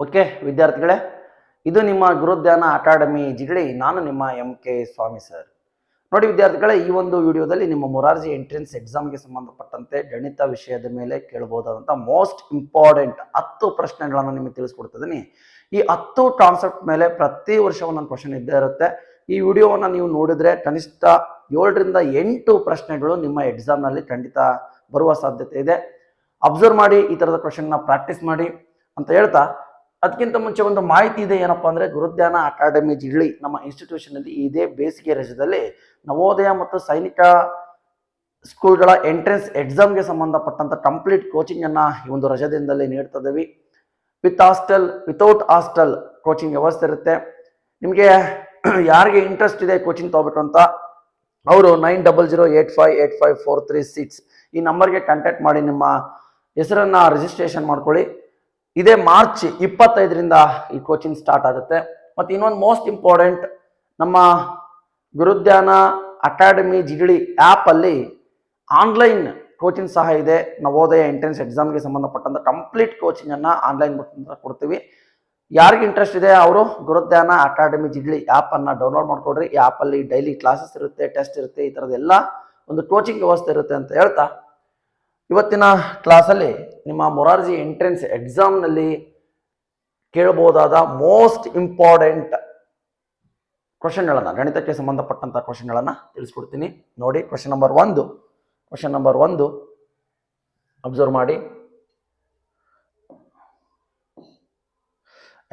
Okay, ವಿದ್ಯಾರ್ಥಿಗಳೇ, ಇದು ನಿಮ್ಮ ಗುರುಧ್ಯಾನ ಅಕಾಡೆಮಿ ಜಿಗಳಿ, ನಾನು ನಿಮ್ಮ ಎಂ ಕೆ ಸ್ವಾಮಿ ಸರ್. ನೋಡಿ ವಿದ್ಯಾರ್ಥಿಗಳೇ, ಈ ಒಂದು ವಿಡಿಯೋದಲ್ಲಿ ನಿಮ್ಮ ಮೊರಾರ್ಜಿ ಎಂಟ್ರೆನ್ಸ್ ಎಕ್ಸಾಮ್ಗೆ ಸಂಬಂಧಪಟ್ಟಂತೆ ಗಣಿತ ವಿಷಯದ ಮೇಲೆ ಕೇಳಬಹುದಾದಂಥ ಮೋಸ್ಟ್ ಇಂಪಾರ್ಟೆಂಟ್ ಹತ್ತು ಪ್ರಶ್ನೆಗಳನ್ನು ನಿಮಗೆ ತಿಳಿಸ್ಕೊಡ್ತಿದ್ದೀನಿ. ಈ ಹತ್ತು ಕಾನ್ಸೆಪ್ಟ್ ಮೇಲೆ ಪ್ರತಿ ವರ್ಷ ಒಂದೊಂದು ಕ್ವಶನ್ ಇದ್ದೇ ಇರುತ್ತೆ. ಈ ವಿಡಿಯೋವನ್ನು ನೀವು ನೋಡಿದರೆ ಕನಿಷ್ಠ ಏಳರಿಂದ ಎಂಟು ಪ್ರಶ್ನೆಗಳು ನಿಮ್ಮ ಎಕ್ಸಾಮ್ನಲ್ಲಿ ಖಂಡಿತ ಬರುವ ಸಾಧ್ಯತೆ ಇದೆ. ಅಬ್ಸರ್ವ್ ಮಾಡಿ ಈ ಥರದ ಕ್ವಶನ್ನ ಪ್ರಾಕ್ಟೀಸ್ ಮಾಡಿ ಅಂತ ಹೇಳ್ತಾ ಅದಕ್ಕಿಂತ ಮುಂಚೆ ಒಂದು ಮಾಹಿತಿ ಇದೆ ಏನಪ್ಪಾ ಅಂದ್ರೆ ಗುರುಧ್ಯಾನ ಅಕಾಡೆಮಿ ಜಿಳ್ಳಿ ನಮ್ಮ ಇನ್ಸ್ಟಿಟ್ಯೂಷನ್ ಅಲ್ಲಿ ಇದೇ ಬೇಸಿಗೆ ರಜದಲ್ಲಿ ನವೋದಯ ಮತ್ತು ಸೈನಿಕ ಸ್ಕೂಲ್ಗಳ ಎಂಟ್ರೆನ್ಸ್ ಎಕ್ಸಾಮ್ಗೆ ಸಂಬಂಧಪಟ್ಟಂತ ಕಂಪ್ಲೀಟ್ ಕೋಚಿಂಗ್ ಅನ್ನ ಈ ಒಂದು ರಜದಿಂದಲೇ ನೀಡ್ತಾ with hostel without hostel coaching ವ್ಯವಸ್ಥೆ ಇರುತ್ತೆ. ನಿಮಗೆ ಯಾರಿಗೆ ಇಂಟ್ರೆಸ್ಟ್ ಇದೆ ಕೋಚಿಂಗ್ ತಗೋಬೇಕು ಅಂತ ಅವರು nine double zero eight five eight five four three six ಈ ನಂಬರ್ಗೆ ಕಾಂಟ್ಯಾಕ್ಟ್ ಮಾಡಿ ನಿಮ್ಮ ಹೆಸರನ್ನ ರಿಜಿಸ್ಟ್ರೇಷನ್ ಮಾಡ್ಕೊಳ್ಳಿ. ಇದೇ ಮಾರ್ಚ್ ಇಪ್ಪತ್ತೈದರಿಂದ ಈ ಕೋಚಿಂಗ್ ಸ್ಟಾರ್ಟ್ ಆಗುತ್ತೆ. ಮತ್ತು ಇನ್ನೊಂದು ಮೋಸ್ಟ್ ಇಂಪಾರ್ಟೆಂಟ್ ನಮ್ಮ ಗುರುದ್ಯಾನ ಅಕಾಡೆಮಿ ಜಿಗಳಿ ಆ್ಯಪಲ್ಲಿ ಆನ್ಲೈನ್ ಕೋಚಿಂಗ್ ಸಹ ಇದೆ. ನವೋದಯ ಎಂಟ್ರೆನ್ಸ್ ಎಕ್ಸಾಮ್ಗೆ ಸಂಬಂಧಪಟ್ಟಂಥ ಕಂಪ್ಲೀಟ್ ಕೋಚಿಂಗನ್ನು ಆನ್ಲೈನ್ ಮುಖಾಂತರ ಕೊಡ್ತೀವಿ. ಯಾರಿಗೆ ಇಂಟ್ರೆಸ್ಟ್ ಇದೆ ಅವರು ಗುರುದ್ಯಾನ ಅಕಾಡೆಮಿ ಜಿಗಳಿ ಆ್ಯಪನ್ನು ಡೌನ್ಲೋಡ್ ಮಾಡ್ಕೊಡ್ರಿ. ಈ ಆ್ಯಪಲ್ಲಿ ಡೈಲಿ ಕ್ಲಾಸಸ್ ಇರುತ್ತೆ ಟೆಸ್ಟ್ ಇರುತ್ತೆ, ಈ ಥರದ್ದೆಲ್ಲ ಒಂದು ಕೋಚಿಂಗ್ ವ್ಯವಸ್ಥೆ ಇರುತ್ತೆ ಅಂತ ಹೇಳ್ತಾ, ಇವತ್ತಿನ ಕ್ಲಾಸಲ್ಲಿ ನಿಮ್ಮ ಮೊರಾರ್ಜಿ ಎಂಟ್ರೆನ್ಸ್ ಎಕ್ಸಾಮ್ನಲ್ಲಿ ಕೇಳಬಹುದಾದ ಮೋಸ್ಟ್ ಇಂಪಾರ್ಟೆಂಟ್ ಕ್ವಶನ್ಗಳನ್ನು, ಗಣಿತಕ್ಕೆ ಸಂಬಂಧಪಟ್ಟಂಥ ಕ್ವಶನ್ಗಳನ್ನು ತಿಳಿಸ್ಕೊಡ್ತೀನಿ. ನೋಡಿ, ಕ್ವಶನ್ ನಂಬರ್ ಒಂದು. ಕ್ವಶನ್ ನಂಬರ್ ಒಂದು, ಅಬ್ಸರ್ವ್ ಮಾಡಿ.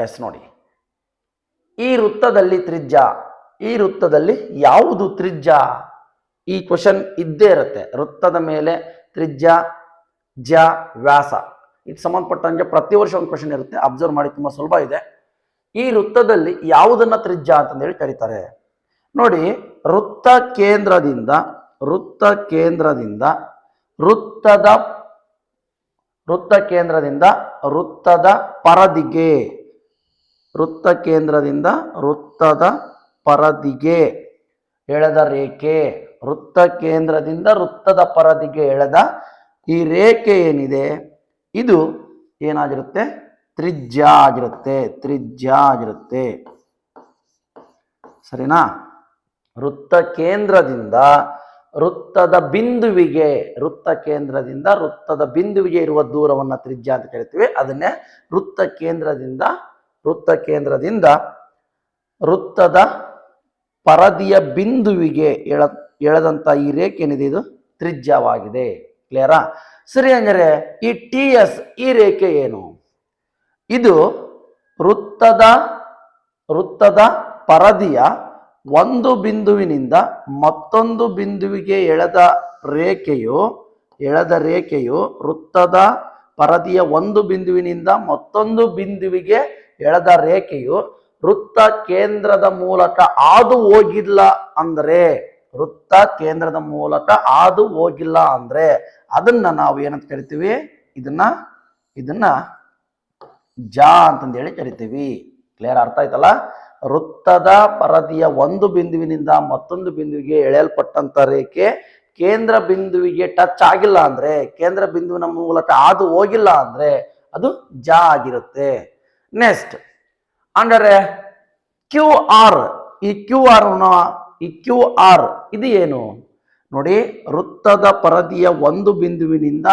ಎಸ್, ನೋಡಿ. ಈ ವೃತ್ತದಲ್ಲಿ ತ್ರಿಜ್ಯ, ಈ ವೃತ್ತದಲ್ಲಿ ಯಾವುದು ತ್ರಿಜ್ಯ? ಈ ಕ್ವಶನ್ ಇದ್ದೇ ಇರುತ್ತೆ. ವೃತ್ತದ ಮೇಲೆ ತ್ರಿಜ್ಯ ಜ, ವ್ಯಾಸ. ಇದು ಸಂಬಂಧಪಟ್ಟಂಗೆ ಪ್ರತಿ ವರ್ಷ ಒಂದು ಕ್ವಶನ್ ಇರುತ್ತೆ. ಅಬ್ಸರ್ವ್ ಮಾಡಿ ತುಂಬ ಸುಲಭ ಇದೆ. ಈ ವೃತ್ತದಲ್ಲಿ ಯಾವುದನ್ನ ತ್ರಿಜ್ಯ ಅಂತಂದೇಳಿ ಕರೀತಾರೆ. ನೋಡಿ, ವೃತ್ತ ಕೇಂದ್ರದಿಂದ ವೃತ್ತ ಕೇಂದ್ರದಿಂದ, ವೃತ್ತದ, ವೃತ್ತ ಕೇಂದ್ರದಿಂದ, ವೃತ್ತದ ಪರದಿಗೆ. ವೃತ್ತ ಕೇಂದ್ರದಿಂದ, ವೃತ್ತದ ಪರದಿಗೆ ಎಳೆದ ರೇಖೆ. ವೃತ್ತ ಕೇಂದ್ರದಿಂದ, ವೃತ್ತದ ಪರದಿಗೆ ಎಳೆದ ಈ ರೇಖೆ ಏನಿದೆ, ಇದು ಏನಾಗಿರುತ್ತೆ? ತ್ರಿಜ್ಯ ಆಗಿರುತ್ತೆ ತ್ರಿಜ್ಯ ಆಗಿರುತ್ತೆ ಸರಿನಾ? ವೃತ್ತ ಕೇಂದ್ರದಿಂದ ವೃತ್ತದ ಬಿಂದುವಿಗೆ, ವೃತ್ತ ಕೇಂದ್ರದಿಂದ ವೃತ್ತದ ಬಿಂದುವಿಗೆ ಇರುವ ದೂರವನ್ನ ತ್ರಿಜ್ಯ ಅಂತ ಕರಿತೀವಿ ಅದನ್ನೇ ವೃತ್ತ ಕೇಂದ್ರದಿಂದ ವೃತ್ತ ಕೇಂದ್ರದಿಂದ ವೃತ್ತದ ಪರದಿಯ ಬಿಂದುವಿಗೆ ಎಳ ಎಳೆದಂಥ ಈ ರೇಖೆ ಏನಿದೆ ಇದು? ತ್ರಿಜ್ಯವಾಗಿದೆ. ಕ್ಲಿಯರಾ ಸರಿ ಅಂದರೆ ಈ ಟಿ ಎಸ್ ಈ ರೇಖೆ ಏನು? ಇದು ವೃತ್ತದ ವೃತ್ತದ ಪರದಿಯ ಒಂದು ಬಿಂದುವಿನಿಂದ ಮತ್ತೊಂದು ಬಿಂದುವಿಗೆ ಎಳೆದ ರೇಖೆಯು ಎಳೆದ ರೇಖೆಯು ವೃತ್ತದ ಪರದಿಯ ಒಂದು ಬಿಂದುವಿನಿಂದ ಮತ್ತೊಂದು ಬಿಂದುವಿಗೆ ಎಳೆದ ರೇಖೆಯು ವೃತ್ತ ಕೇಂದ್ರದ ಮೂಲಕ ಹಾದು ಹೋಗಿಲ್ಲ ಅಂದ್ರೆ, ವೃತ್ತ ಕೇಂದ್ರದ ಮೂಲಕ ಹಾದು ಹೋಗಿಲ್ಲ ಅಂದ್ರೆ ಅದನ್ನ ನಾವು ಏನಂತ ಕರಿತೀವಿ? ಇದನ್ನ ಇದನ್ನ ಜಾ ಅಂತಂದೇಳಿ ಕರಿತೀವಿ. ಕ್ಲಿಯರ್ ಅರ್ಥ ಆಯ್ತಲ್ಲ? ವೃತ್ತದ ಪರದಿಯ ಒಂದು ಬಿಂದುವಿನಿಂದ ಮತ್ತೊಂದು ಬಿಂದುವಿಗೆ ಎಳೆಯಲ್ಪಟ್ಟಂತ ರೇಖೆ ಕೇಂದ್ರ ಬಿಂದುವಿಗೆ ಟಚ್ ಆಗಿಲ್ಲ ಅಂದ್ರೆ, ಕೇಂದ್ರ ಬಿಂದುವಿನ ಮೂಲಕ ಹಾದು ಹೋಗಿಲ್ಲ ಅಂದ್ರೆ ಅದು ಜಾ ಆಗಿರುತ್ತೆ. ನೆಕ್ಸ್ಟ್ ಅಂದರೆ ಕ್ಯೂ ಆರ್ ಈ ಕ್ಯೂ ಆರ್ ಈ ಕ್ಯೂ ಆರ್ ಇದು ಏನು? ನೋಡಿ, ವೃತ್ತದ ಪರದಿಯ ಒಂದು ಬಿಂದುವಿನಿಂದ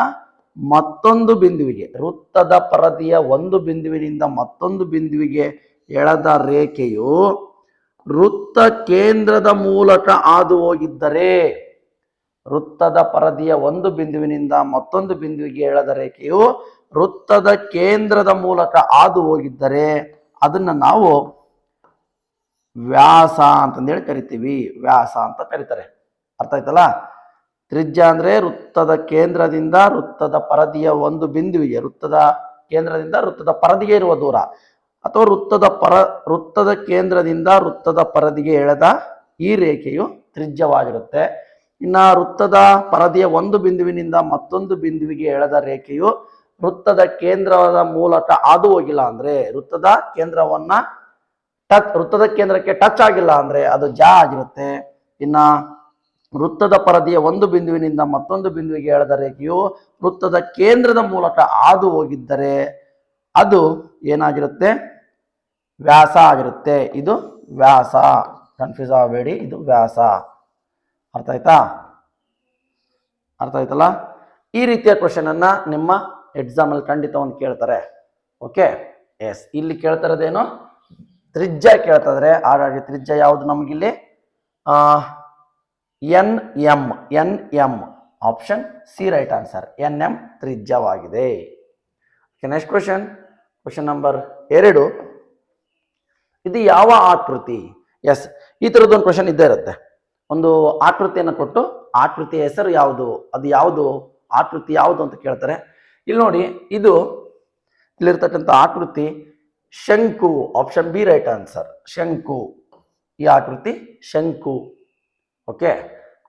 ಮತ್ತೊಂದು ಬಿಂದುವಿಗೆ, ವೃತ್ತದ ಪರದಿಯ ಒಂದು ಬಿಂದುವಿನಿಂದ ಮತ್ತೊಂದು ಬಿಂದುವಿಗೆ ಎಳೆದ ರೇಖೆಯು ವೃತ್ತ ಕೇಂದ್ರದ ಮೂಲಕ ಹಾದು ಹೋಗಿದ್ದರೆ, ವೃತ್ತದ ಪರದಿಯ ಒಂದು ಬಿಂದುವಿನಿಂದ ಮತ್ತೊಂದು ಬಿಂದುವಿಗೆ ಎಳೆದ ರೇಖೆಯು ವೃತ್ತದ ಕೇಂದ್ರದ ಮೂಲಕ ಹಾದು ಹೋಗಿದ್ದರೆ, ಅದನ್ನು ನಾವು ವ್ಯಾಸ ಅಂತಂದೇಳಿ ಕರಿತೀವಿ. ವ್ಯಾಸ ಅಂತ ಕರೀತಾರೆ. ಅರ್ಥ ಆಯ್ತಲ್ಲ? ತ್ರಿಜ್ಯ ಅಂದ್ರೆ ವೃತ್ತದ ಕೇಂದ್ರದಿಂದ ವೃತ್ತದ ಪರದಿಯ ಒಂದು ಬಿಂದುವಿಗೆ, ವೃತ್ತದ ಕೇಂದ್ರದಿಂದ ವೃತ್ತದ ಪರದಿಗೆ ಇರುವ ದೂರ. ಅಥವಾ ವೃತ್ತದ ಪರ, ವೃತ್ತದ ಕೇಂದ್ರದಿಂದ ವೃತ್ತದ ಪರದಿಗೆ ಎಳೆದ ಈ ರೇಖೆಯು ತ್ರಿಜ್ಯವಾಗಿರುತ್ತೆ. ಇನ್ನ ವೃತ್ತದ ಪರದಿಯ ಒಂದು ಬಿಂದುವಿನಿಂದ ಮತ್ತೊಂದು ಬಿಂದುವಿಗೆ ಎಳೆದ ರೇಖೆಯು ವೃತ್ತದ ಕೇಂದ್ರದ ಮೂಲಕ ಹಾದು ಹೋಗಿಲ್ಲ ಅಂದ್ರೆ, ವೃತ್ತದ ಕೇಂದ್ರವನ್ನ ಟಚ್, ವೃತ್ತದ ಕೇಂದ್ರಕ್ಕೆ ಟಚ್ ಆಗಿಲ್ಲ ಅಂದ್ರೆ ಅದು ಜಾ ಆಗಿರುತ್ತೆ. ಇನ್ನ ವೃತ್ತದ ಪರದಿಯ ಒಂದು ಬಿಂದುವಿನಿಂದ ಮತ್ತೊಂದು ಬಿಂದುವಿಗೆ ಎಳೆದ ರೇಖೆಯು ವೃತ್ತದ ಕೇಂದ್ರದ ಮೂಲಕ ಹಾದು ಹೋಗಿದ್ದರೆ ಅದು ಏನಾಗಿರುತ್ತೆ? ವ್ಯಾಸ ಆಗಿರುತ್ತೆ. ಇದು ವ್ಯಾಸ. ಕನ್ಫ್ಯೂಸ್ ಆಗಬೇಡಿ. ಇದು ವ್ಯಾಸ. ಅರ್ಥ ಆಯ್ತಾ? ಅರ್ಥ ಆಯ್ತಲ್ಲ? ಈ ರೀತಿಯ ಕ್ವಶನನ್ನು ನಿಮ್ಮ ಎಕ್ಸಾಮ್ ಅಲ್ಲಿ ಖಂಡಿತ ಒಂದು ಕೇಳ್ತಾರೆ. ಓಕೆ ಎಸ್ ಇಲ್ಲಿ ಕೇಳ್ತಾ ಇರೋದೇನು? ತ್ರಿಜ್ಯ ಕೇಳ್ತಾ ಇದ್ರೆ. ಹಾಗಾಗಿ ತ್ರಿಜ್ಯ ಯಾವುದು ನಮಗಿಲ್ಲಿ? N M N M. Option C right answer N M ತ್ರಿಜ್ಯವಾಗಿದೆ. Next question question number ಎರಡು. ಇದು ಯಾವ ಆಕೃತಿ? ಎಸ್ ಈ ಥರದ್ದೊಂದು ಕ್ವಶನ್ ಇದ್ದೇ ಇರುತ್ತೆ. ಒಂದು ಆಕೃತಿಯನ್ನು ಕೊಟ್ಟು ಆಕೃತಿಯ ಹೆಸರು ಯಾವುದು? ಅದು ಯಾವುದು? ಆಕೃತಿ ಯಾವುದು ಅಂತ ಕೇಳ್ತಾರೆ. ಇಲ್ಲಿ ನೋಡಿ, ಇದು ಇಲ್ಲಿರ್ತಕ್ಕಂಥ ಆಕೃತಿ ಶಂಕು. ಆಪ್ಷನ್ ಬಿ ರೈಟ್ ಆನ್ಸರ್ ಶಂಕು. ಈ ಆಕೃತಿ ಶಂಕು. ಓಕೆ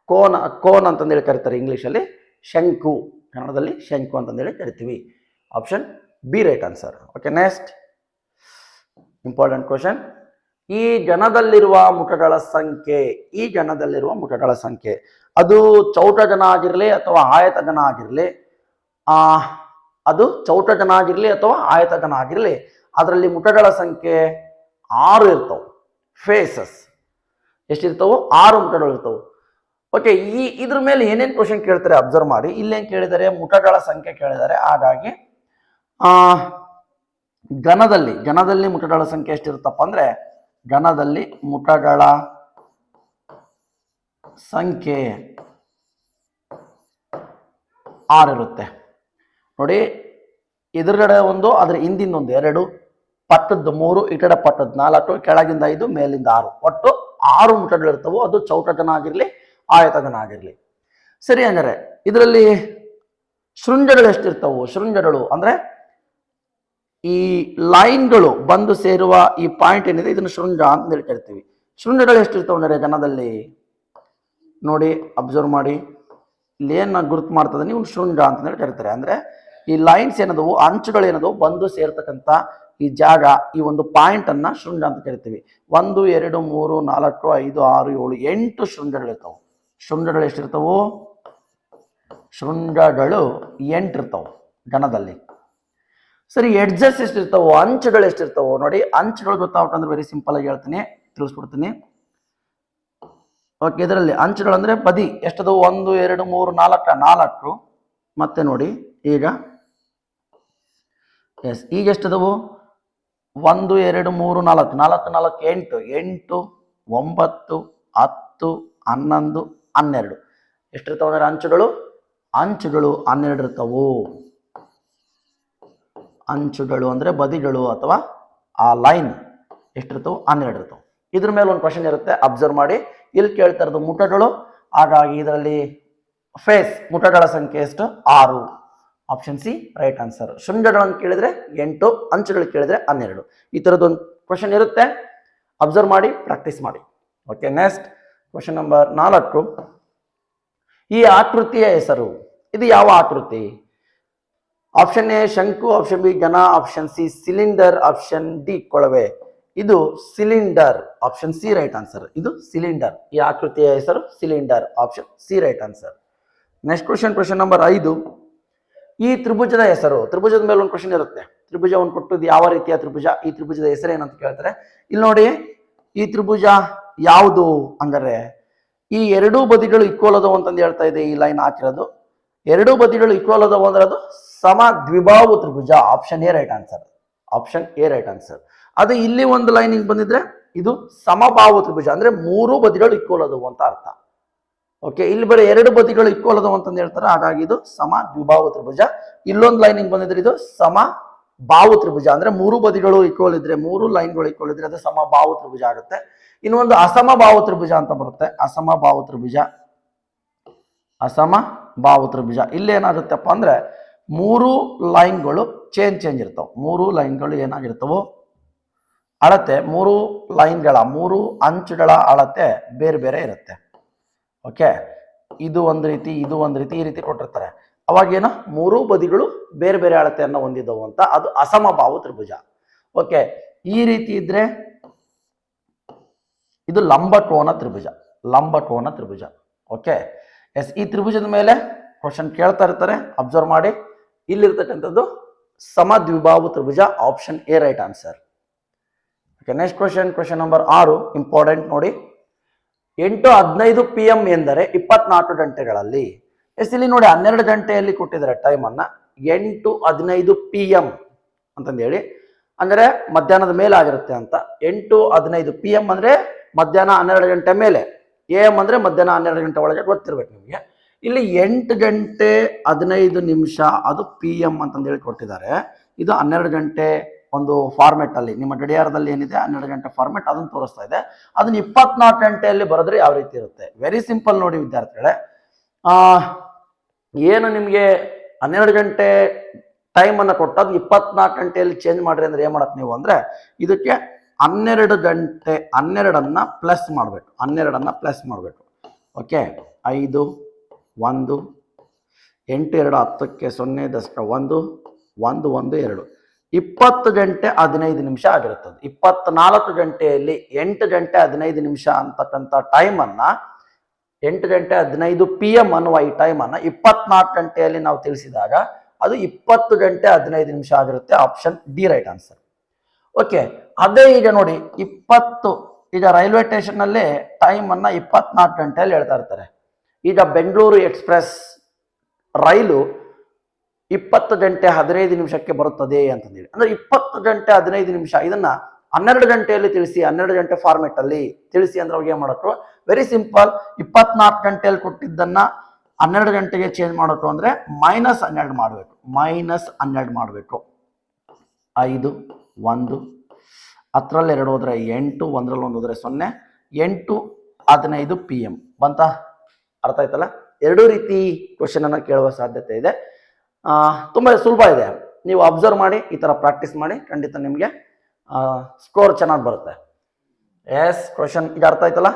ಕೋನ್ ಕೋನ್ ಅಂತಂದೇಳಿ ಕರೀತಾರೆ ಇಂಗ್ಲೀಷಲ್ಲಿ. ಶಂಕು, ಕನ್ನಡದಲ್ಲಿ ಶಂಕು ಅಂತಂದೇಳಿ ಕರಿತೀವಿ. Option B right answer okay next important question ಈ ಜನದಲ್ಲಿರುವ ಮುಖಗಳ ಸಂಖ್ಯೆ, ಈ ಜನದಲ್ಲಿರುವ ಮುಖಗಳ ಸಂಖ್ಯೆ, ಅದು ಚೌಟ ಜನ ಆಗಿರಲಿ ಅಥವಾ ಆಯತ ಗಣ ಆಗಿರಲಿ ಅದು ಚೌಟ ಗಣ ಆಗಿರಲಿ ಅಥವಾ ಆಯತ ಗಣ ಆಗಿರಲಿ ಅದರಲ್ಲಿ ಮುಖಗಳ ಸಂಖ್ಯೆ ಆರು ಇರ್ತವೆ. ಫೇಸಸ್ ಎಷ್ಟಿರ್ತವು ಆರು ಮುಖಗಳಿರ್ತವೆ ಓಕೆ ಈ ಇದ್ರ ಮೇಲೆ ಏನೇನು ಕ್ವಶನ್ ಕೇಳ್ತಾರೆ? ಅಬ್ಸರ್ವ್ ಮಾಡಿ. ಇಲ್ಲೇನು ಕೇಳಿದರೆ, ಮುಖಗಳ ಸಂಖ್ಯೆ ಕೇಳಿದರೆ, ಹಾಗಾಗಿ ಘನದಲ್ಲಿ ಘನದಲ್ಲಿ ಮುಖಗಳ ಸಂಖ್ಯೆ ಎಷ್ಟಿರುತ್ತಪ್ಪ ಅಂದ್ರೆ, ಘನದಲ್ಲಿ ಮುಖಗಳ ಸಂಖ್ಯೆ ಆರಿರುತ್ತೆ. ನೋಡಿ, ಎದುರುಗಡೆ ಒಂದು, ಅದ್ರ ಹಿಂದಿಂದ ಒಂದು, ಎರಡು ಪಟ್ಟದ್ದು ಮೂರು, ಈ ಕಡೆ ಪಟ್ಟದ್ದು ನಾಲ್ಕು, ಕೆಳಗಿಂದ ಐದು, ಮೇಲಿಂದ ಆರು. ಒಟ್ಟು ಆರು ಇರ್ತವೋ ಅದು ಚೌಟಗನ ಆಗಿರಲಿ ಆಯತಗನ ಆಗಿರಲಿ ಸರಿ ಅಂದರೆ ಇದರಲ್ಲಿ ಶೃಂಜಗಳು ಎಷ್ಟಿರ್ತವು ಶೃಂಜಗಳು ಅಂದ್ರೆ ಈ ಲೈನ್ಗಳು ಬಂದು ಸೇರುವ ಈ ಪಾಯಿಂಟ್ ಏನಿದೆ, ಇದನ್ನು ಶೃಂಜ ಅಂತ ಹೇಳಿ ಕರಿತೀವಿ. ಶೃಂಜಗಳು ಎಷ್ಟಿರ್ತವೆ ಅಂದರೆ ಗಣದಲ್ಲಿ? ನೋಡಿ ಅಬ್ಸರ್ವ್ ಮಾಡಿ. ಇಲ್ಲಿ ಏನು ಗುರುತು ಮಾಡ್ತದೆ ನೀವು ಶೃಂಜ ಅಂತ ಹೇಳಿ ಕರಿತಾರೆ. ಅಂದ್ರೆ ಈ ಲೈನ್ಸ್ ಏನದವು ಅಂಚುಗಳು ಏನದವು ಬಂದು ಸೇರ್ತಕ್ಕಂಥ ಈ ಜಾಗ ಈ ಒಂದು ಪಾಯಿಂಟ್ ಶೃಂಗ ಅಂತ ಕರಿತೀವಿ. ಒಂದು, ಎರಡು, ಮೂರು, ನಾಲ್ಕು, ಐದು, ಆರು, ಏಳು, ಎಂಟು ಶೃಂಗಗಳಿರ್ತಾವೆ ಶೃಂಗಗಳು ಎಷ್ಟಿರ್ತಾವು? ಶೃಂಗಗಳು ಎಂಟು ಇರ್ತಾವೆ ಗಣದಲ್ಲಿ ಸರಿ ಎಡ್ಜಸ್ ಎಷ್ಟಿರ್ತಾವೋ? ಅಂಚುಗಳು ಎಷ್ಟಿರ್ತಾವೋ? ನೋಡಿ, ಅಂಚುಗಳು ಗೊತ್ತಾಗ್ಬೇಕಂದ್ರೆ ವೆರಿ ಸಿಂಪಲ್ ಆಗಿ ಹೇಳ್ತೀನಿ, ತಿಳಿಸ್ಬಿಡ್ತೀನಿ. ಓಕೆ ಇದರಲ್ಲಿ ಅಂಚುಗಳು ಅಂದ್ರೆ ಬದಿ ಎಷ್ಟದು ಒಂದು, ಎರಡು, ಮೂರು, ನಾಲ್ಕು ನಾಲ್ಕು. ಮತ್ತೆ ನೋಡಿ, ಈಗ. ಎಸ್ ಈಗ ಎಷ್ಟದವು? ಒಂದು, ಎರಡು, ಮೂರು, ನಾಲ್ಕು. ನಾಲ್ಕು ನಾಲ್ಕು, ಎಂಟು. ಎಂಟು, ಒಂಬತ್ತು, ಹತ್ತು, ಹನ್ನೊಂದು, ಹನ್ನೆರಡು. ಎಷ್ಟಿರ್ತಾವ ಅಂದ್ರೆ ಅಂಚುಗಳು? ಅಂಚುಗಳು ಹನ್ನೆರಡು ಇರ್ತಾವು ಅಂಚುಗಳು ಅಂದ್ರೆ ಬದಿಗಳು ಅಥವಾ ಆ ಲೈನ್. ಎಷ್ಟಿರ್ತವೆ? ಹನ್ನೆರಡು ಇರ್ತವೆ ಇದ್ರ ಮೇಲೆ ಒಂದು ಕ್ವಶನ್ ಇರುತ್ತೆ. ಅಬ್ಸರ್ವ್ ಮಾಡಿ. ಇಲ್ಲಿ ಕೇಳ್ತಾ ಇರೋದು ಮುಟಗಳು. ಹಾಗಾಗಿ ಇದರಲ್ಲಿ ಫೇಸ್ ಮುಟಗಳ ಸಂಖ್ಯೆ ಎಷ್ಟು? ಆರು. ಆಪ್ಷನ್ ಸಿ ರೈಟ್ ಆನ್ಸರ್ ಶೃಂಗಗಳನ್ನು ಕೇಳಿದ್ರೆ ಎಂಟು ಅಂಚುಗಳು ಕೇಳಿದ್ರೆ ಹನ್ನೆರಡು. ಈ ಥರದ್ದೊಂದು ಕ್ವಶನ್ ಇರುತ್ತೆ. ಅಬ್ಸರ್ವ್ ಮಾಡಿ ಪ್ರಾಕ್ಟೀಸ್ ಮಾಡಿ. ಓಕೆ ನೆಕ್ಸ್ಟ್ ಕ್ವಶನ್ ನಂಬರ್ ನಾಲ್ಕು. ಈ ಆಕೃತಿಯ ಹೆಸರು, ಇದು ಯಾವ ಆಕೃತಿ? ಆಪ್ಷನ್ ಎ ಶಂಕು ಆಪ್ಷನ್ ಬಿ ಘನ option C cylinder option D ಕೊಳವೆ. ಇದು cylinder option C right answer ಇದು ಸಿಲಿಂಡರ್ ಈ ಆಕೃತಿಯ ಹೆಸರು cylinder option C right answer next question question number ಐದು. ಈ ತ್ರಿಭುಜದ ಹೆಸರು, ತ್ರಿಭುಜದ ಮೇಲೆ ಒಂದು ಕ್ವಶನ್ ಇರುತ್ತೆ. ತ್ರಿಭುಜವನ್ನು ಕೊಟ್ಟು ಯಾವ ರೀತಿಯ ತ್ರಿಭುಜ? ಈ ತ್ರಿಭುಜದ ಹೆಸರು ಏನಂತ ಕೇಳ್ತಾರೆ. ಇಲ್ಲಿ ನೋಡಿ, ಈ ತ್ರಿಭುಜ ಯಾವುದು ಅಂದರೆ, ಈ ಎರಡೂ ಬದಿಗಳು ಇಕ್ವಲ್ ಅದವು ಅಂತಂದು ಹೇಳ್ತಾ ಇದೆ ಈ ಲೈನ್ ಹಾಕಿರೋದು. ಎರಡೂ ಬದಿಗಳು ಇಕ್ವಲ್ ಅದವು ಅಂದ್ರೆ ಅದು ಸಮ ದ್ವಿಭಾವು ತ್ರಿಭುಜ. Option A right answer option A right answer ಅದು ಇಲ್ಲಿ ಒಂದು ಲೈನ್ ಹಿಂಗೆ ಬಂದಿದ್ರೆ, ಇದು ಸಮಬಾಹು ತ್ರಿಭುಜ. ಅಂದ್ರೆ ಮೂರು ಬದಿಗಳು ಇಕ್ವಲ್ ಅದವು ಅಂತ ಅರ್ಥ. ಓಕೆ ಇಲ್ಲಿ ಬರೀ ಎರಡು ಬದಿಗಳು ಇಕ್ವಲ್ ಅದಾವು ಅಂತಂದು ಹೇಳ್ತಾರೆ. ಹಾಗಾಗಿ ಇದು ಸಮ ದ್ವಿಭಾವ ತ್ರಿಭುಜ. ಇಲ್ಲೊಂದು ಲೈನ್ ಹಿಂಗೆ ಬಂದಿದ್ರೆ ಇದು ಸಮ ಬಾಹು ತ್ರಿಭುಜ. ಅಂದ್ರೆ ಮೂರು ಬದಿಗಳು ಇಕ್ವಲ್ ಇದ್ರೆ ಮೂರು ಲೈನ್ಗಳು ಇಕ್ವಲ್ ಇದ್ರೆ ಅದು ಸಮ ಬಾಹು ತ್ರಿಭುಜ ಆಗುತ್ತೆ. ಇನ್ನೊಂದು ಅಸಮ ಬಾಹು ತ್ರಿಭುಜ ಅಂತ ಬರುತ್ತೆ. ಅಸಮ ಬಾಹು ತ್ರಿಭುಜ. ಅಸಮ ಬಾಹು ತ್ರಿಭುಜ. ಇಲ್ಲಿ ಏನಾಗುತ್ತಪ್ಪ ಅಂದ್ರೆ ಮೂರು ಲೈನ್ಗಳು ಚೇಂಜ್ ಚೇಂಜ್ ಇರ್ತಾವೆ. ಮೂರು ಲೈನ್ಗಳು ಏನಾಗಿರ್ತವೋ ಅಳತೆ, ಮೂರು ಲೈನ್ಗಳ ಮೂರು ಅಂಚುಗಳ ಅಳತೆ ಬೇರೆ ಬೇರೆ ಇರುತ್ತೆ. ಓಕೆ ಇದು ಒಂದು ರೀತಿ, ಇದು ಒಂದು ರೀತಿ ಈ ರೀತಿ ಕೊಟ್ಟಿರ್ತಾರೆ. ಅವಾಗ ಮೂರೂ ಬದಿಗಳು ಬೇರೆ ಬೇರೆ ಅಳತೆಯನ್ನು ಹೊಂದಿದವು ಅಂತ ಅದು ಅಸಮಭಾವು ತ್ರಿಭುಜ. ಓಕೆ ಈ ರೀತಿ ಇದ್ರೆ ಇದು ಲಂಬಕೋನ ತ್ರಿಭುಜ. ಲಂಬಕೋನ ತ್ರಿಭುಜ. ಓಕೆ ಎಸ್ ಈ ತ್ರಿಭುಜದ ಮೇಲೆ ಕ್ವಶನ್ ಕೇಳ್ತಾ ಇರ್ತಾರೆ. ಅಬ್ಸರ್ವ್ ಮಾಡಿ. ಇಲ್ಲಿರ್ತಕ್ಕಂಥದ್ದು ಸಮದ್ವಿಬಾಹು ತ್ರಿಭುಜ option A right answer okay next question question number ಆರು ಇಂಪಾರ್ಟೆಂಟ್ ನೋಡಿ. ಎಂಟು ಹದಿನೈದು ಪಿ ಎಂ ಎಂದರೆ ಇಪ್ಪತ್ನಾಲ್ಕು ಗಂಟೆಗಳಲ್ಲಿ. ಎಸ್, ಇಲ್ಲಿ ನೋಡಿ ಹನ್ನೆರಡು ಗಂಟೆಯಲ್ಲಿ ಕೊಟ್ಟಿದ್ದಾರೆ ಟೈಮನ್ನು ಎಂಟು ಹದಿನೈದು ಪಿ ಎಂ ಅಂತಂದೇಳಿ. ಅಂದರೆ ಮಧ್ಯಾಹ್ನದ ಮೇಲೆ ಆಗಿರುತ್ತೆ ಅಂತ. ಎಂಟು ಹದಿನೈದು ಪಿ ಎಂ ಅಂದರೆ ಮಧ್ಯಾಹ್ನ ಹನ್ನೆರಡು ಗಂಟೆ ಮೇಲೆ. ಎ ಎಂ ಅಂದರೆ ಮಧ್ಯಾಹ್ನ ಹನ್ನೆರಡು ಗಂಟೆ ಒಳಗೆ ಗೊತ್ತಿರ್ಬೇಕು ನಿಮಗೆ. ಇಲ್ಲಿ ಎಂಟು ಗಂಟೆ ಹದಿನೈದು ನಿಮಿಷ ಅದು ಪಿ ಎಂ ಅಂತಂದೇಳಿ ಕೊಟ್ಟಿದ್ದಾರೆ. ಇದು ಹನ್ನೆರಡು ಗಂಟೆ ಒಂದು ಫಾರ್ಮೆಟ್ ಅಲ್ಲಿ. ನಿಮ್ಮ ಗಡಿಯಾರದಲ್ಲಿ ಏನಿದೆ? ಹನ್ನೆರಡು ಗಂಟೆ ಫಾರ್ಮೆಟ್ ಅದನ್ನು ತೋರಿಸ್ತಾ ಇದೆ. ಅದನ್ನ ಇಪ್ಪತ್ನಾಲ್ಕು ಗಂಟೆಯಲ್ಲಿ ಬರೆದ್ರೆ ಯಾವ ರೀತಿ ಇರುತ್ತೆ? ವೆರಿ ಸಿಂಪಲ್ ನೋಡಿ ವಿದ್ಯಾರ್ಥಿಗಳೇ. ಏನು ನಿಮಗೆ ಹನ್ನೆರಡು ಗಂಟೆ ಟೈಮನ್ನು ಕೊಟ್ಟು ಅದನ್ನ ಇಪ್ಪತ್ನಾಲ್ಕು ಗಂಟೆಯಲ್ಲಿ ಚೇಂಜ್ ಮಾಡ್ರಿ ಅಂದ್ರೆ ಏನು ಮಾಡಕ್ಕೆ ನೀವು ಅಂದರೆ ಇದಕ್ಕೆ ಹನ್ನೆರಡು ಗಂಟೆ ಹನ್ನೆರಡನ್ನು ಪ್ಲಸ್ ಮಾಡಬೇಕು. ಹನ್ನೆರಡನ್ನು ಪ್ಲಸ್ ಮಾಡಬೇಕು. ಓಕೆ ಐದು, ಒಂದು, ಎಂಟು, ಎರಡು, ಹತ್ತಕ್ಕೆ ಸೊನ್ನೆ ದಶಕ ಒಂದು ಒಂದು ಒಂದು, ಎರಡು. ಇಪ್ಪತ್ತು ಗಂಟೆ ಹದಿನೈದು ನಿಮಿಷ ಆಗಿರುತ್ತದೆ. ಇಪ್ಪತ್ನಾಲ್ಕು ಗಂಟೆಯಲ್ಲಿ ಎಂಟು ಗಂಟೆ ಹದಿನೈದು ನಿಮಿಷ ಅಂತಕ್ಕಂಥ ಟೈಮನ್ನು ಎಂಟು ಗಂಟೆ ಹದಿನೈದು ಪಿ ಎಂ ಅನ್ನುವ ಈ ಟೈಮನ್ನು ಇಪ್ಪತ್ನಾಲ್ಕು ಗಂಟೆಯಲ್ಲಿ ನಾವು ತಿಳಿಸಿದಾಗ ಅದು ಇಪ್ಪತ್ತು ಗಂಟೆ ಹದಿನೈದು ನಿಮಿಷ ಆಗಿರುತ್ತೆ. Option D right answer okay ಅದೇ ಈಗ ನೋಡಿ, ಇಪ್ಪತ್ತು, ಈಗ ರೈಲ್ವೆ ಸ್ಟೇಷನ್ನಲ್ಲಿ ಟೈಮನ್ನು ಇಪ್ಪತ್ನಾಲ್ಕು ಗಂಟೆಯಲ್ಲಿ ಹೇಳ್ತಾ ಇರ್ತಾರೆ. ಈಗ ಬೆಂಗಳೂರು ಎಕ್ಸ್ಪ್ರೆಸ್ ರೈಲು ಇಪ್ಪತ್ತು ಗಂಟೆ ಹದಿನೈದು ನಿಮಿಷಕ್ಕೆ ಬರುತ್ತದೆ ಅಂತಂದೇಳಿ. ಅಂದ್ರೆ ಇಪ್ಪತ್ತು ಗಂಟೆ ಹದಿನೈದು ನಿಮಿಷ, ಇದನ್ನ ಹನ್ನೆರಡು ಗಂಟೆಯಲ್ಲಿ ತಿಳಿಸಿ, ಹನ್ನೆರಡು ಗಂಟೆ ಫಾರ್ಮೆಟ್ ಅಲ್ಲಿ ತಿಳಿಸಿ ಅಂದ್ರೆ ಅವ್ರಿಗೆ ಏನ್ ವೆರಿ ಸಿಂಪಲ್ ಇಪ್ಪತ್ನಾಲ್ಕು ಗಂಟೆಯಲ್ಲಿ ಕೊಟ್ಟಿದ್ದನ್ನ ಹನ್ನೆರಡು ಗಂಟೆಗೆ ಚೇಂಜ್ ಮಾಡಬೇಕು ಅಂದ್ರೆ ಮೈನಸ್ ಹನ್ನೆರಡು ಮಾಡಬೇಕು. ಮೈನಸ್ ಹನ್ನೆರಡು ಮಾಡಬೇಕು. ಐದು, ಒಂದು ಹತ್ತರಲ್ಲಿ ಎರಡು ಹೋದ್ರೆ ಎಂಟು ಒಂದರಲ್ಲಿ ಒಂದು ಹೋದ್ರೆ ಸೊನ್ನೆ, ಎಂಟು ಹದಿನೈದು ಪಿ ಎಂ ಬಂತ? ಅರ್ಥ ಆಯ್ತಲ್ಲ? ಎರಡೂ ರೀತಿ ಕ್ವಶನ್ ಅನ್ನ ಕೇಳುವ ಸಾಧ್ಯತೆ ಇದೆ. ತುಂಬ ಸುಲಭ ಇದೆ. ನೀವು ಅಬ್ಸರ್ವ್ ಮಾಡಿ, ಈ ಥರ ಪ್ರಾಕ್ಟೀಸ್ ಮಾಡಿ, ಖಂಡಿತ ನಿಮಗೆ ಸ್ಕೋರ್ ಚೆನ್ನಾಗಿ ಬರುತ್ತೆ. ಎಸ್ ಕ್ವಶನ್ ಈಗ ಅರ್ಥ ಆಯ್ತಲ್ಲ?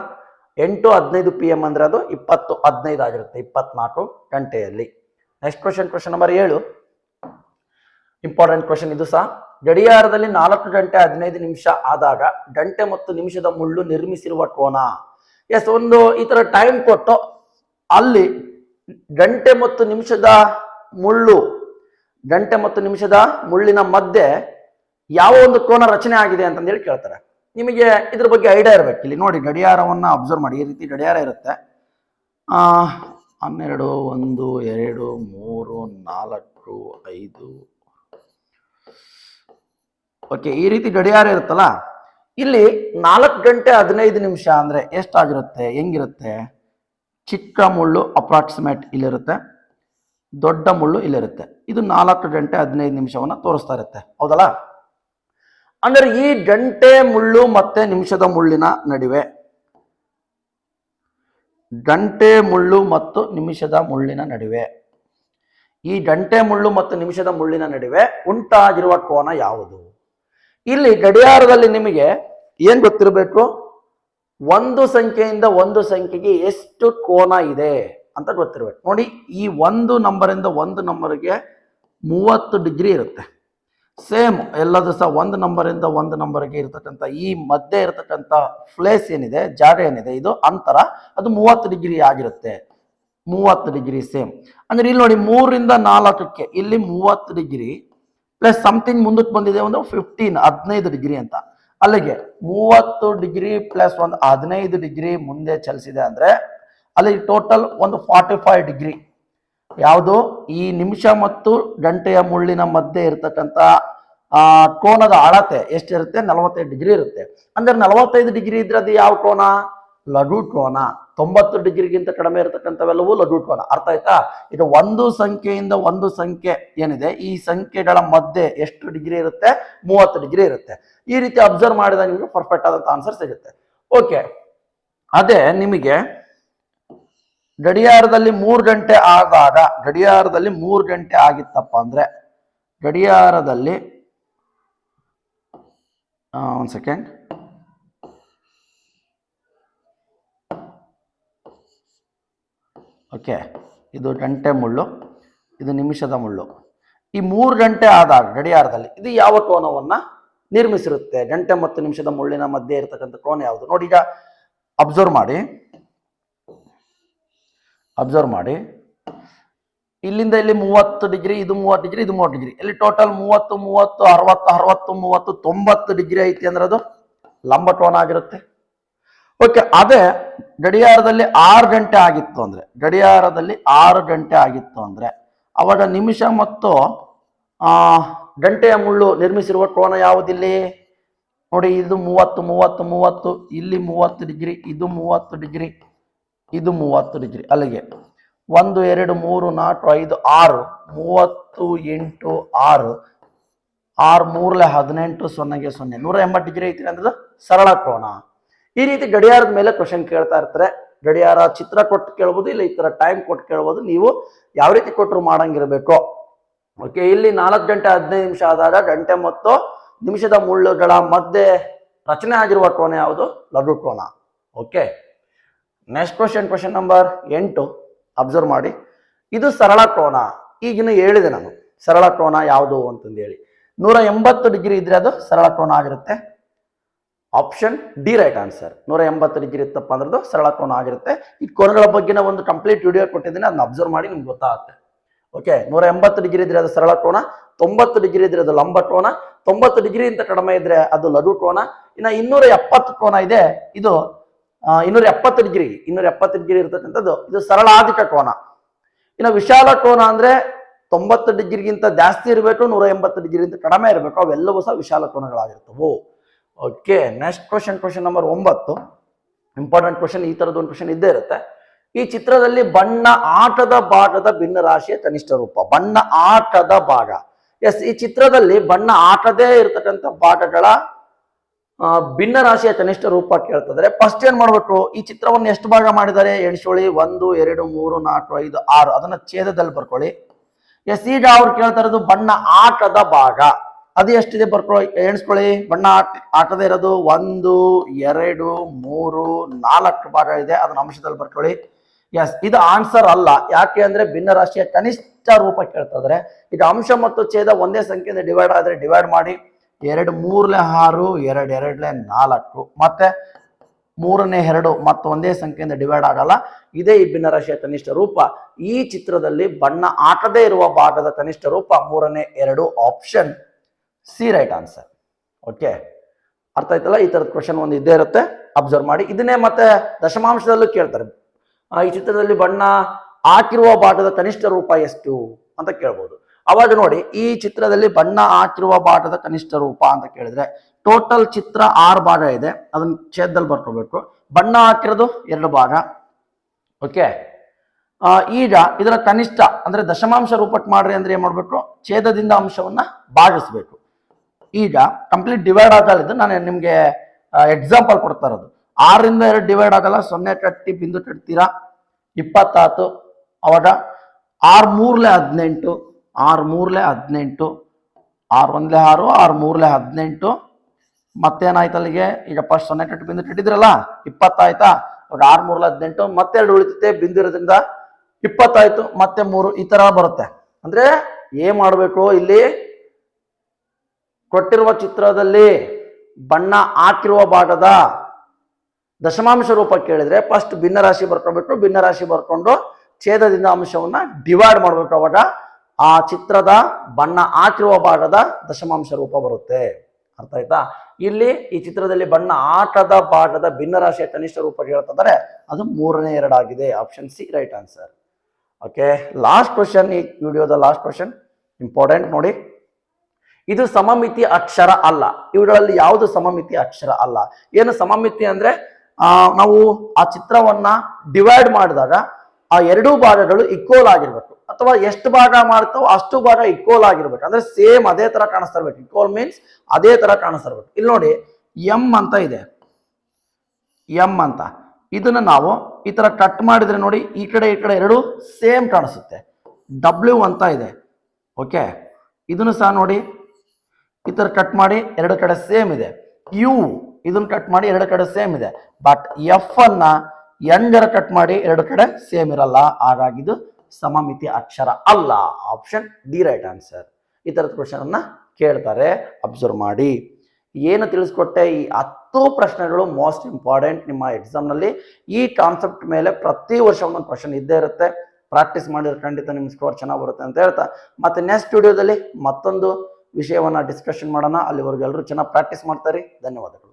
ಎಂಟು ಹದಿನೈದು ಪಿ ಎಂ ಅಂದರೆ ಅದು ಇಪ್ಪತ್ತು ಹದಿನೈದು ಆಗಿರುತ್ತೆ, ಇಪ್ಪತ್ನಾಲ್ಕು ಗಂಟೆಯಲ್ಲಿ. ನೆಕ್ಸ್ಟ್ ಕ್ವಶನ್ ಕ್ವಶನ್ ನಂಬರ್ ಏಳು. ಇಂಪಾರ್ಟೆಂಟ್ ಕ್ವಶನ್ ಇದು ಸಹ. ಗಡಿಯಾರದಲ್ಲಿ ನಾಲ್ಕು ಗಂಟೆ ಹದಿನೈದು ನಿಮಿಷ ಆದಾಗ ಗಂಟೆ ಮತ್ತು ನಿಮಿಷದ ಮುಳ್ಳು ನಿರ್ಮಿಸಿರುವ ಕೋನ. ಎಸ್ ಒಂದು ಈ ಥರ ಟೈಮ್ ಕೊಟ್ಟು ಅಲ್ಲಿ ಗಂಟೆ ಮತ್ತು ನಿಮಿಷದ ಮುಳ್ಳು, ಗಂಟೆ ಮತ್ತು ನಿಮಿಷದ ಮುಳ್ಳಿನ ಮಧ್ಯೆ ಯಾವ ಒಂದು ಕೋನ ರಚನೆ ಆಗಿದೆ ಅಂತಂದೇಳಿ ಕೇಳ್ತಾರೆ. ನಿಮಗೆ ಇದ್ರ ಬಗ್ಗೆ ಐಡಿಯಾ ಇರಬೇಕು. ಇಲ್ಲಿ ನೋಡಿ, ಗಡಿಯಾರವನ್ನು ಅಬ್ಸರ್ವ್ ಮಾಡಿ. ಈ ರೀತಿ ಗಡಿಯಾರ ಇರುತ್ತೆ. ಹನ್ನೆರಡು, ಒಂದು, ಎರಡು, ಮೂರು, ನಾಲ್ಕು, ಐದು. ಓಕೆ ಈ ರೀತಿ ಗಡಿಯಾರ ಇರುತ್ತಲ್ಲ, ಇಲ್ಲಿ ನಾಲ್ಕು ಗಂಟೆ ಹದಿನೈದು ನಿಮಿಷ ಅಂದ್ರೆ ಎಷ್ಟಾಗಿರುತ್ತೆ? ಹೆಂಗಿರುತ್ತೆ? ಚಿಕ್ಕ ಮುಳ್ಳು ಅಪ್ರಾಕ್ಸಿಮೇಟ್ ಇಲ್ಲಿರುತ್ತೆ. ದೊಡ್ಡ ಮುಳ್ಳು ಇಲ್ಲಿರುತ್ತೆ. ಇದು ನಾಲ್ಕು ಗಂಟೆ ಹದಿನೈದು ನಿಮಿಷವನ್ನು ತೋರಿಸ್ತಾ ಇರುತ್ತೆ. ಹೌದಲ್ಲ? ಅಂದರೆ ಈ ಗಂಟೆ ಮುಳ್ಳು ಮತ್ತೆ ನಿಮಿಷದ ಮುಳ್ಳಿನ ನಡುವೆ ಗಂಟೆ ಮುಳ್ಳು ಮತ್ತು ನಿಮಿಷದ ಮುಳ್ಳಿನ ನಡುವೆ. ಈ ಗಂಟೆ ಮುಳ್ಳು ಮತ್ತು ನಿಮಿಷದ ಮುಳ್ಳಿನ ನಡುವೆ ಉಂಟಾಗಿರುವ ಕೋನ ಯಾವುದು? ಇಲ್ಲಿ ಗಡಿಯಾರದಲ್ಲಿ ನಿಮಗೆ ಏನು ಗೊತ್ತಿರಬೇಕು? ಒಂದು ಸಂಖ್ಯೆಯಿಂದ ಒಂದು ಸಂಖ್ಯೆಗೆ ಎಷ್ಟು ಕೋನ ಇದೆ? ಅಂತ ಗೊತ್ತಿರಬೇಕು. ನೋಡಿ, ಈ ಒಂದು ನಂಬರಿಂದ ಒಂದು ನಂಬರ್ಗೆ ಮೂವತ್ತು ಡಿಗ್ರಿ ಇರುತ್ತೆ. ಸೇಮ್ ಎಲ್ಲದೂ ಸಹ ಒಂದು ನಂಬರಿಂದ ಒಂದು ನಂಬರ್ಗೆ ಇರತಕ್ಕಂಥ ಈ ಮಧ್ಯೆ ಇರತಕ್ಕಂಥ ಪ್ಲೇಸ್ ಏನಿದೆ, ಜಾಗ ಏನಿದೆ, ಇದು ಅಂತರ, ಅದು ಮೂವತ್ತು ಡಿಗ್ರಿ ಆಗಿರುತ್ತೆ. ಮೂವತ್ತು ಡಿಗ್ರಿ ಸೇಮ್ ಅಂದ್ರೆ ಇಲ್ಲಿ ನೋಡಿ ಮೂರರಿಂದ ನಾಲ್ಕಕ್ಕೆ, ಇಲ್ಲಿ ಮೂವತ್ತು ಡಿಗ್ರಿ ಪ್ಲಸ್ ಸಮಥಿಂಗ್ ಮುಂದಕ್ಕೆ ಬಂದಿದೆ ಒಂದು ಫಿಫ್ಟೀನ್ ಹದಿನೈದು ಡಿಗ್ರಿ ಅಂತ. ಅಲ್ಲಿಗೆ ಮೂವತ್ತು ಡಿಗ್ರಿ ಪ್ಲಸ್ ಒಂದು ಹದಿನೈದು ಡಿಗ್ರಿ ಮುಂದೆ ಚಲಿಸಿದೆ ಅಂದ್ರೆ ಅಲ್ಲಿ ಟೋಟಲ್ ಒಂದು ಫಾರ್ಟಿ ಫೈವ್ ಡಿಗ್ರಿ ಯಾವುದು? ಈ ನಿಮಿಷ ಮತ್ತು ಗಂಟೆಯ ಮುಳ್ಳಿನ ಮಧ್ಯೆ ಇರತಕ್ಕಂಥ ಕೋನದ ಅಳತೆ ಎಷ್ಟಿರುತ್ತೆ? ನಲವತ್ತೈದು ಡಿಗ್ರಿ ಇರುತ್ತೆ. ಅಂದ್ರೆ ನಲವತ್ತೈದು ಡಿಗ್ರಿ ಇದ್ರೆ ಅದು ಯಾವ ಕೋನ? ಲಘು ಕೋನ. ತೊಂಬತ್ತು ಡಿಗ್ರಿಗಿಂತ ಕಡಿಮೆ ಇರತಕ್ಕಂಥವೆಲ್ಲವೂ ಲಘು ಕೋನ. ಅರ್ಥ ಆಯ್ತಾ? ಇದು ಒಂದು ಸಂಖ್ಯೆಯಿಂದ ಒಂದು ಸಂಖ್ಯೆ ಏನಿದೆ? ಈ ಸಂಖ್ಯೆಗಳ ಮಧ್ಯೆ ಎಷ್ಟು ಡಿಗ್ರಿ ಇರುತ್ತೆ? ಮೂವತ್ತು ಡಿಗ್ರಿ ಇರುತ್ತೆ. ಈ ರೀತಿ ಅಬ್ಸರ್ವ್ ಮಾಡಿದಾಗ ನಿಮಗೆ ಪರ್ಫೆಕ್ಟ್ ಆದಂತ ಆನ್ಸರ್ ಸಿಗುತ್ತೆ. ಓಕೆ ಅದೇ ನಿಮಗೆ ಗಡಿಯಾರದಲ್ಲಿ ಮೂರು ಗಂಟೆ ಆದಾಗ ಗಡಿಯಾರದಲ್ಲಿ ಮೂರು ಗಂಟೆ ಆಗಿತ್ತಪ್ಪ ಅಂದ್ರೆ, ಗಡಿಯಾರದಲ್ಲಿ ಒಂದು ಸೆಕೆಂಡ್ ಓಕೆ ಇದು ಗಂಟೆ ಮುಳ್ಳು, ಇದು ನಿಮಿಷದ ಮುಳ್ಳು. ಈ ಮೂರು ಗಂಟೆ ಆದಾಗ, ಗಡಿಯಾರದಲ್ಲಿ, ಇದು ಯಾವ ಕೋನವನ್ನ ನಿರ್ಮಿಸಿರುತ್ತೆ? ಗಂಟೆ ಮತ್ತು ನಿಮಿಷದ ಮುಳ್ಳಿನ ಮಧ್ಯೆ ಇರತಕ್ಕಂಥ ಕೋನ ಯಾವುದು? ನೋಡಿ ಈಗ ಅಬ್ಸರ್ವ್ ಮಾಡಿ. ಅಬ್ಸರ್ವ್ ಮಾಡಿ. ಇಲ್ಲಿಂದ ಇಲ್ಲಿ ಮೂವತ್ತು ಡಿಗ್ರಿ, ಇದು ಮೂವತ್ತು ಡಿಗ್ರಿ, ಇದು ಮೂವತ್ತು ಡಿಗ್ರಿ. ಇಲ್ಲಿ ಟೋಟಲ್ ಮೂವತ್ತು ಮೂವತ್ತು, ಅರವತ್ತು ಅರವತ್ತು, ಮೂವತ್ತು, ತೊಂಬತ್ತು ಡಿಗ್ರಿ ಐತಿ ಅಂದ್ರೆ ಅದು ಲಂಬಕೋನ ಆಗಿರುತ್ತೆ. ಓಕೆ ಅದೇ ಗಡಿಯಾರದಲ್ಲಿ ಆರು ಗಂಟೆ ಆಗಿತ್ತು ಅಂದ್ರೆ, ಗಡಿಯಾರದಲ್ಲಿ ಆರು ಗಂಟೆ ಆಗಿತ್ತು ಅಂದ್ರೆ, ಅವಾಗ ನಿಮಿಷ ಮತ್ತು ಗಂಟೆಯ ಮುಳ್ಳು ನಿರ್ಮಿಸಿರುವ ಕೋನ ಯಾವುದಿಲ್ಲಿ? ನೋಡಿ, ಇದು ಮೂವತ್ತು ಮೂವತ್ತು ಮೂವತ್ತು, ಇಲ್ಲಿ ಮೂವತ್ತು ಡಿಗ್ರಿ, ಇದು ಮೂವತ್ತು ಡಿಗ್ರಿ. ಇದು ಮೂವತ್ತು ಡಿಗ್ರಿ. ಅಲ್ಲಿಗೆ ಒಂದು, ಎರಡು, ಮೂರು, ನಾಲ್ಕು, ಐದು, ಆರು, ಮೂವತ್ತು ಎಂಟು ಆರು. ಆರು ಮೂರಲೆ ಹದಿನೆಂಟು ಸೊನ್ನೆಗೆ ಸೊನ್ನೆ. ನೂರ ಎಂಬತ್ತು ಡಿಗ್ರಿ ಐತಿ ಅಂದ್ರೆ ಸರಳ ಕೋನ. ಈ ರೀತಿ ಗಡಿಯಾರದ ಮೇಲೆ ಕ್ವಶನ್ ಕೇಳ್ತಾ ಇರ್ತಾರೆ. ಗಡಿಯಾರ ಚಿತ್ರ ಕೊಟ್ಟು ಕೇಳ್ಬೋದು, ಇಲ್ಲ ಈ ಥರ ಟೈಮ್ ಕೊಟ್ಟು ಕೇಳ್ಬೋದು. ನೀವು ಯಾವ ರೀತಿ ಕೊಟ್ಟರು ಮಾಡಂಗಿರ್ಬೇಕು? ಓಕೆ ಇಲ್ಲಿ ನಾಲ್ಕು ಗಂಟೆ ಹದಿನೈದು ನಿಮಿಷ ಆದಾಗ ಗಂಟೆ ಮತ್ತು ನಿಮಿಷದ ಮುಳ್ಳುಗಳ ಮಧ್ಯೆ ರಚನೆ ಆಗಿರುವ ಕೋನ ಯಾವುದು? ಲಘು ಕೋನ. Okay next question question number ಎಂಟು. ಅಬ್ಸರ್ವ್ ಮಾಡಿ. ಇದು ಸರಳ ಕೋನ. ಈಗಿನ ಹೇಳಿದೆ ನಾನು. ಸರಳ ಕೋನ ಯಾವುದು ಅಂತಂದು ಹೇಳಿ. ನೂರ ಎಂಬತ್ತು ಡಿಗ್ರಿ ಇದ್ರೆ ಅದು ಸರಳ ಕೋನ ಆಗಿರುತ್ತೆ. ಆಪ್ಷನ್ ಡಿ ರೈಟ್ ಆನ್ಸರ್ ನೂರ ಎಂಬತ್ತು ಡಿಗ್ರಿ ಇತ್ತಪ್ಪ ಅಂದ್ರದ್ದು ಸರಳ ಕೋನ ಆಗಿರುತ್ತೆ. ಈ ಕೋನಗಳ ಬಗ್ಗೆನ ಒಂದು ಕಂಪ್ಲೀಟ್ ವಿಡಿಯೋ ಕೊಟ್ಟಿದ್ದೀನಿ. ಅದನ್ನ ಅಬ್ಸರ್ವ್ ಮಾಡಿ ನಿಮ್ಗೆ ಗೊತ್ತಾಗುತ್ತೆ. ಓಕೆ ನೂರ ಎಂಬತ್ತು ಡಿಗ್ರಿ ಇದ್ರೆ ಅದು ಸರಳ ಕೋನ. ತೊಂಬತ್ತು ಡಿಗ್ರಿ ಇದ್ರೆ ಅದು ಲಂಬ ಕೋನ. ತೊಂಬತ್ತು ಡಿಗ್ರಿ ಅಂತ ಕಡಿಮೆ ಇದ್ರೆ ಅದು ಲಘು ಕೋನ. ಇನ್ನು ಇನ್ನೂರ ಎಪ್ಪತ್ತು ಕೋನ ಇದೆ. ಇದು ಇನ್ನೂರ ಎಪ್ಪತ್ತು ಡಿಗ್ರಿ, ಇನ್ನೂರ ಎಪ್ಪತ್ತು ಡಿಗ್ರಿ ಇರತಕ್ಕಂಥದ್ದು ಇದು ಸರಳಾಧಿಕ ಕೋನ. ಇನ್ನು ವಿಶಾಲ ಕೋನ ಅಂದ್ರೆ ತೊಂಬತ್ತು ಡಿಗ್ರಿಗಿಂತ ಜಾಸ್ತಿ ಇರಬೇಕು, ನೂರ ಎಂಬತ್ತು ಡಿಗ್ರಿಗಿಂತ ಕಡಿಮೆ ಇರಬೇಕು, ಅವೆಲ್ಲವೂ ಸಹ ವಿಶಾಲ ಕೋನಗಳಾಗಿರ್ತವು. Okay next question question number ಒಂಬತ್ತು. ಇಂಪಾರ್ಟೆಂಟ್ ಕ್ವಶನ್ ಈ ತರದ್ದು ಒಂದು ಕ್ವಶನ್ ಇದ್ದೇ ಇರುತ್ತೆ. ಈ ಚಿತ್ರದಲ್ಲಿ ಬಣ್ಣ ಆಟದ ಭಾಗದ ಭಿನ್ನ ರಾಶಿಯ ಕನಿಷ್ಠ ರೂಪ. ಬಣ್ಣ ಆಟದ ಭಾಗ. ಎಸ್ ಈ ಚಿತ್ರದಲ್ಲಿ ಬಣ್ಣ ಆಟದೇ ಇರತಕ್ಕಂಥ ಭಾಗಗಳ ಭಿನ್ನ ರಾಶಿಯ ಕನಿಷ್ಠ ರೂಪ ಕೇಳ್ತದ್ರೆ ಫಸ್ಟ್ ಏನ್ ಮಾಡ್ಬೇಕು? ಈ ಚಿತ್ರವನ್ನು ಎಷ್ಟು ಭಾಗ ಮಾಡಿದ್ದಾರೆ? ಎಣಿಸೋಳಿ ಒಂದು, ಎರಡು, ಮೂರು, ನಾಲ್ಕು, ಐದು, ಆರು. ಅದನ್ನ ಛೇದದಲ್ಲಿ ಬರ್ಕೊಳ್ಳಿ. ಎಸ್ ಈಗ ಅವ್ರು ಕೇಳ್ತಾ ಇರೋದು ಬಣ್ಣ ಆಟದ ಭಾಗ. ಅದು ಎಷ್ಟಿದೆ ಬರ್ಕೊಳ್ಳಿ ಎಣಿಸ್ಕೊಳ್ಳಿ. ಬಣ್ಣ ಆಟ, ಆಟದ ಇರೋದು ಒಂದು, ಎರಡು, ಮೂರು, ನಾಲ್ಕು ಭಾಗ ಇದೆ. ಅದನ್ನ ಅಂಶದಲ್ಲಿ ಬರ್ಕೊಳ್ಳಿ. ಎಸ್ ಇದು ಆನ್ಸರ್ ಅಲ್ಲ. ಯಾಕೆ ಅಂದ್ರೆ ಭಿನ್ನ ರಾಶಿಯ ಕನಿಷ್ಠ ರೂಪ ಕೇಳ್ತಾ ಇದ್ರೆ ಈಗ ಅಂಶ ಮತ್ತು ಛೇದ ಒಂದೇ ಸಂಖ್ಯೆಯಿಂದ ಡಿವೈಡ್ ಆದ್ರೆ ಡಿವೈಡ್ ಮಾಡಿ. ಎರಡು ಮೂರ್ಲೆ ಆರು ಎರಡು ಎರಡ್ಲೆ ನಾಲ್ಕು ಮತ್ತೆ ಮೂರನೇ ಎರಡು ಮತ್ತು ಒಂದೇ ಸಂಖ್ಯೆಯಿಂದ ಡಿವೈಡ್ ಆಗಲ್ಲ. ಇದೇ ಈ ಭಿನ್ನರಾಶಿಯ ಕನಿಷ್ಠ ರೂಪ. ಈ ಚಿತ್ರದಲ್ಲಿ ಬಣ್ಣ ಹಾಕದೇ ಇರುವ ಭಾಗದ ಕನಿಷ್ಠ ರೂಪ ಮೂರನೇ ಎರಡು option C right answer okay ಅರ್ಥ ಆಯ್ತಲ್ಲ? ಈ ತರದ ಕ್ವಶನ್ ಒಂದು ಇದ್ದೇ ಇರುತ್ತೆ. ಅಬ್ಸರ್ವ್ ಮಾಡಿ. ಇದನ್ನೇ ಮತ್ತೆ ದಶಮಾಂಶದಲ್ಲೂ ಕೇಳ್ತಾರೆ. ಈ ಚಿತ್ರದಲ್ಲಿ ಬಣ್ಣ ಹಾಕಿರುವ ಭಾಗದ ಕನಿಷ್ಠ ರೂಪ ಎಷ್ಟು ಅಂತ ಕೇಳ್ಬೋದು. ಅವಾಗ ನೋಡಿ, ಈ ಚಿತ್ರದಲ್ಲಿ ಬಣ್ಣ ಹಾಕಿರುವ ಬಾಟದ ಕನಿಷ್ಠ ರೂಪ ಅಂತ ಕೇಳಿದ್ರೆ ಟೋಟಲ್ ಚಿತ್ರ ಆರು ಭಾಗ ಇದೆ. ಅದನ್ನ ಛೇದದಲ್ಲಿ ಬರ್ಕೋಬೇಕು. ಬಣ್ಣ ಹಾಕಿರೋದು ಎರಡು ಭಾಗ. ಓಕೆ ಈಗ ಇದರ ಕನಿಷ್ಠ, ಅಂದ್ರೆ ದಶಮಾಂಶ ರೂಪಕ್ಕೆ ಮಾಡ್ರಿ ಅಂದ್ರೆ ಏನ್ ಮಾಡ್ಬೇಕು? ಛೇದದಿಂದ ಅಂಶವನ್ನ ಭಾಗಿಸ್ಬೇಕು. ಈಗ ಕಂಪ್ಲೀಟ್ ಡಿವೈಡ್ ಆಗಲಿದ್ದು ನಾನು ನಿಮ್ಗೆ ಎಕ್ಸಾಂಪಲ್ ಕೊಡ್ತಾ ಇರೋದು. ಆರರಿಂದ ಎರಡು ಡಿವೈಡ್ ಆಗಲ್ಲ, ಸೊನ್ನೆ ಕಟ್ಟಿ ಬಿಂದು ಕಟ್ತೀರಾ ಇಪ್ಪತ್ತಾತು. ಅವಾಗ ಆರು ಮೂರ್ಲೆ ಹದಿನೆಂಟು ಆರು ಮೂರಲೆ ಹದಿನೆಂಟು, ಆರು ಒಂದ್ಲೆ ಆರು ಆರು ಮೂರಲೆ ಹದಿನೆಂಟು. ಮತ್ತೇನಾಯ್ತು ಅಲ್ಲಿಗೆ ಈಗ ಫಸ್ಟ್ ಸೊನ್ನೆ ಕಟ್ಟಿ ಬಿಂದು ಕಟ್ಟಿದ್ರಲ್ಲ ಇಪ್ಪತ್ತಾಯ್ತಾ? ಇವಾಗ ಆರು ಮೂರಲೆ ಹದಿನೆಂಟು, ಮತ್ತೆರಡು ಉಳಿತೈತೆ ಬಿಂದು ಇರೋದ್ರಿಂದ ಇಪ್ಪತ್ತಾಯ್ತು, ಮತ್ತೆ ಮೂರು ಈ ಥರ ಬರುತ್ತೆ. ಅಂದ್ರೆ ಏನ್ ಮಾಡಬೇಕು ಇಲ್ಲಿ? ಕೊಟ್ಟಿರುವ ಚಿತ್ರದಲ್ಲಿ ಬಣ್ಣ ಹಾಕಿರುವ ಭಾಗದ ದಶಮಾಂಶ ರೂಪ ಕೇಳಿದ್ರೆ ಫಸ್ಟ್ ಭಿನ್ನರಾಶಿ ಬರ್ಕೊಬೇಕು, ಭಿನ್ನರಾಶಿ ಬರ್ಕೊಂಡು ಛೇದದಿಂದ ಅಂಶವನ್ನು ಡಿವೈಡ್ ಮಾಡಬೇಕು ಅವಾಗ. ಆ ಚಿತ್ರದ ಬಣ್ಣ ಹಾಕಿರುವ ಭಾಗದ ದಶಮಾಂಶ ರೂಪ ಬರುತ್ತೆ. ಅರ್ಥ ಆಯ್ತಾ? ಇಲ್ಲಿ ಈ ಚಿತ್ರದಲ್ಲಿ ಬಣ್ಣ ಆಟದ ಭಾಗದ ಭಿನ್ನರಾಶಿಯ ಕನಿಷ್ಠ ರೂಪ ಹೇಳ್ತಿದ್ದಾರೆ ಅದು ಮೂರನೇ ಎರಡಾಗಿದೆ option C right answer okay last question ಈ ವಿಡಿಯೋದ ಲಾಸ್ಟ್ ಕ್ವಶನ್ ಇಂಪಾರ್ಟೆಂಟ್ ನೋಡಿ. ಇದು ಸಮಮಿತಿ ಅಕ್ಷರ ಅಲ್ಲ. ಇವುಗಳಲ್ಲಿ ಯಾವುದು ಸಮಮಿತಿ ಅಕ್ಷರ ಅಲ್ಲ? ಏನು ಸಮಮಿತಿ ಅಂದ್ರೆ ನಾವು ಆ ಚಿತ್ರವನ್ನ ಡಿವೈಡ್ ಮಾಡಿದಾಗ ಆ ಎರಡೂ ಭಾಗಗಳು ಈಕ್ವಲ್ ಆಗಿರ್ಬೇಕು. ಅಥವಾ ಎಷ್ಟು ಭಾಗ ಮಾಡ್ತಾವೋ ಅಷ್ಟು ಭಾಗ ಇಕ್ವಲ್ ಆಗಿರ್ಬೇಕು. ಅಂದ್ರೆ ಸೇಮ್ ಅದೇ ತರ ಕಾಣಿಸ್ತಾ ಇರ್ಬೇಕು. ಇಕ್ವಲ್ ಮೀನ್ಸ್ ಅದೇ ತರ ಕಾಣಿಸ್ತಾ ಇರ್ಬೇಕು. ಇಲ್ಲಿ ನೋಡಿ ಎಂ ಅಂತ ಇದೆ. ಎಂ ಅಂತ. ಇದನ್ನ ನಾವು ಈ ತರ ಕಟ್ ಮಾಡಿದ್ರೆ ನೋಡಿ, ಈ ಕಡೆ ಈ ಕಡೆ ಎರಡು ಸೇಮ್ ಕಾಣಿಸುತ್ತೆ. ಡಬ್ಲ್ಯೂ ಅಂತ ಇದೆ. ಓಕೆ ಇದನ್ನು ಸಹ ನೋಡಿ, ಈ ತರ ಕಟ್ ಮಾಡಿ ಎರಡು ಕಡೆ ಸೇಮ್ ಇದೆ. ಯು ಇದನ್ನ ಕಟ್ ಮಾಡಿ ಎರಡು ಕಡೆ ಸೇಮ್ ಇದೆ. ಬಟ್ ಎಫ್ ಅನ್ನ ಎಂಗರ ಕಟ್ ಮಾಡಿ ಎರಡು ಕಡೆ ಸೇಮ್ ಇರಲ್ಲ. ಹಾಗಾಗಿ ಇದು ಸಮಮಿತಿ ಅಕ್ಷರ ಅಲ್ಲ. ಆಪ್ಷನ್ ಡಿ ರೈಟ್ ಆನ್ಸರ್ ಈ ಥರದ ಅನ್ನ ಕೇಳ್ತಾರೆ. ಅಬ್ಸರ್ವ್ ಮಾಡಿ. ಏನು ತಿಳಿಸ್ಕೊಟ್ಟೆ? ಈ ಹತ್ತು ಪ್ರಶ್ನೆಗಳು ಮೋಸ್ಟ್ ಇಂಪಾರ್ಟೆಂಟ್ ನಿಮ್ಮ ಎಕ್ಸಾಮ್ನಲ್ಲಿ ಈ ಕಾನ್ಸೆಪ್ಟ್ ಮೇಲೆ ಪ್ರತಿ ವರ್ಷ ಒಂದೊಂದು ಕ್ವಶನ್ ಇದ್ದೇ ಇರುತ್ತೆ. ಪ್ರಾಕ್ಟೀಸ್ ಮಾಡಿದ್ರೆ ಖಂಡಿತ ನಿಮ್ಮ ಸ್ಕೋರ್ ಚೆನ್ನಾಗಿ ಬರುತ್ತೆ ಅಂತ ಹೇಳ್ತಾ. ಮತ್ತೆ ನೆಕ್ಸ್ಟ್ ವಿಡಿಯೋದಲ್ಲಿ ಮತ್ತೊಂದು ವಿಷಯವನ್ನ ಡಿಸ್ಕಷನ್ ಮಾಡೋಣ. ಅಲ್ಲಿವರೆಗೂ ಎಲ್ಲರೂ ಚೆನ್ನಾಗಿ ಪ್ರಾಕ್ಟೀಸ್ ಮಾಡ್ತಾರೆ ಧನ್ಯವಾದಗಳು.